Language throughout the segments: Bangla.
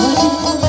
Oh,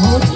হরে